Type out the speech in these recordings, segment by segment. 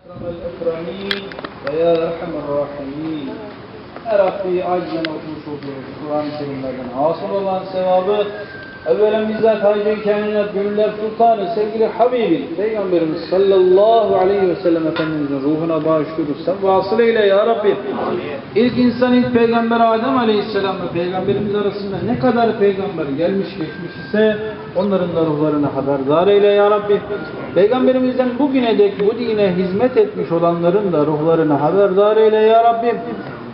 أكرم الأكرمين ويا أرحم الراحمين Ya Rabbi acilen okumuş olduğumuz Kur'an-ı Kerimlerden hasıl olan sevabı evvelen bizzat Hacı Kainat Gönüller Sultanı sevgili Habibi Peygamberimiz sallallahu aleyhi ve sellem Efendimizin ruhuna bağışlıyoruz. Sen vasıl eyle ya Rabbi. İlk insan ilk peygamber Adem aleyhisselam ve peygamberimiz arasında ne kadar peygamber gelmiş geçmiş ise onların da ruhlarını haberdar eyle ya Rabbi. Peygamberimizden bugüne dek bu dine hizmet etmiş olanların da ruhlarını haberdar eyle ya Rabbi.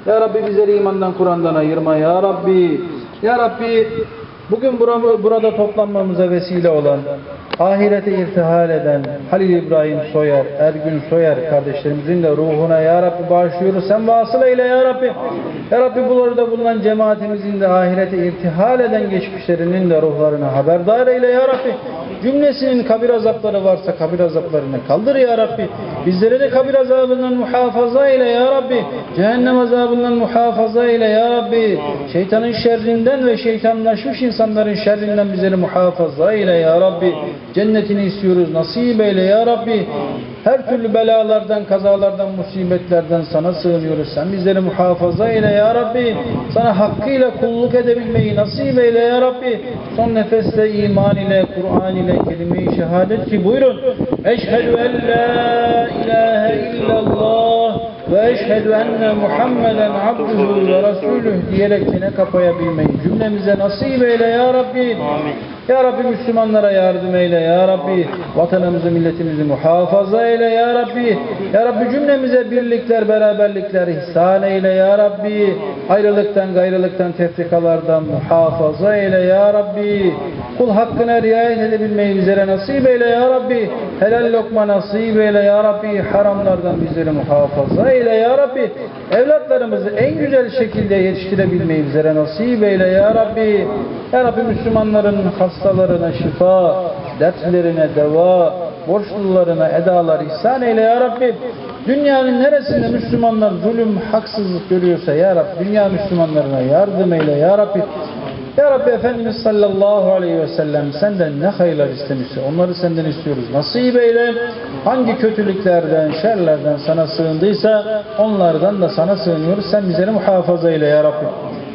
Ya Rabbi bizleri imandan Kur'an'dan ayırma ya Rabbi. Ya Rabbi bugün bura- burada toplanmamıza vesile olan, ahirete irtihal eden Halil İbrahim Soyer, Ergün Soyer kardeşlerimizin de ruhuna ya Rabbi bağışlıyoruz. Sen vasıl eyle ya Rabbi. Ya Rabbi burada bulunan cemaatimizin de ahirete irtihal eden geçmişlerinin de ruhlarını haberdar eyle ya Rabbi. Cümlesinin kabir azapları varsa kabir azaplarını kaldır ya Rabbi. Bizleri de kabir azabından muhafaza eyle ya Rabbi. Cehennem azabından muhafaza eyle ya Rabbi. Şeytanın şerrinden ve şeytanlaşmış insanların şerrinden bizleri muhafaza eyle ya Rabbi. Cennetini istiyoruz nasip eyle ya Rabbi. Her türlü belalardan, kazalardan, musibetlerden sana sığınıyoruz. Sen bizleri muhafaza eyle ya Rabbi. Sana hakkıyla kulluk edebilmeyi nasip eyle ya Rabbi. Son nefeste iman ile, Kur'an ile, kelime-i şehadet ki buyurun. Eşhedü en la ilahe ve eşhedü enne Muhammeden abduhu ve rasulüh diyerek yine kapayabilmeyi cümlemize nasip eyle ya Rabbi. Ya Rabbi Müslümanlara yardım eyle ya Rabbi. Vatanımızı, milletimizi muhafaza eyle ya Rabbi. Ya Rabbi cümlemize birlikler, beraberlikler ihsan eyle ya Rabbi. Ayrılıktan, gayrılıktan, tefrikalardan muhafaza eyle ya Rabbi. Kul hakkına riayet edebilmeyi bizlere nasip eyle ya Rabbi. Helal lokma nasip eyle ya Rabbi. Haramlardan bizleri muhafaza eyle ya Rabbi. Evlatlarımızı en güzel şekilde yetiştirebilmeyi bizlere nasip eyle ya Rabbi. Ya Rabbi Müslümanların hastalarına şifa, dertlerine deva, borçlularına edalar ihsan eyle ya Rabbi. Dünyanın neresinde Müslümanlar zulüm, haksızlık görüyorsa ya Rabbi, dünya Müslümanlarına yardım eyle ya Rabbi. Ya Rabbi Efendimiz sallallahu aleyhi ve sellem senden ne hayırlar istemişse onları senden istiyoruz. Nasip eyle. Hangi kötülüklerden, şerlerden sana sığındıysa onlardan da sana sığınıyoruz. Sen bizleri muhafaza eyle ya Rabbi.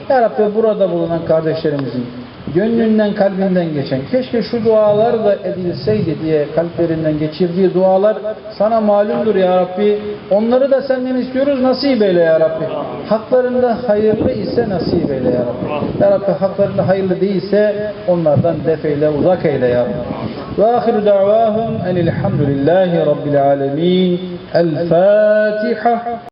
Ya Rabbi burada bulunan kardeşlerimizin gönlünden kalbinden geçen keşke şu dualar da edilseydi diye kalplerinden geçirdiği dualar sana malumdur ya Rabbi. Onları da senden istiyoruz nasip eyle ya Rabbi. Haklarında hayırlı ise nasip eyle ya Rabbi. Ya Rabbi haklarında hayırlı değilse onlardan defeyle uzak eyle ya Rabbi. Ve ahiru da'vahum enilhamdülillahi rabbil alemin. El Fatiha.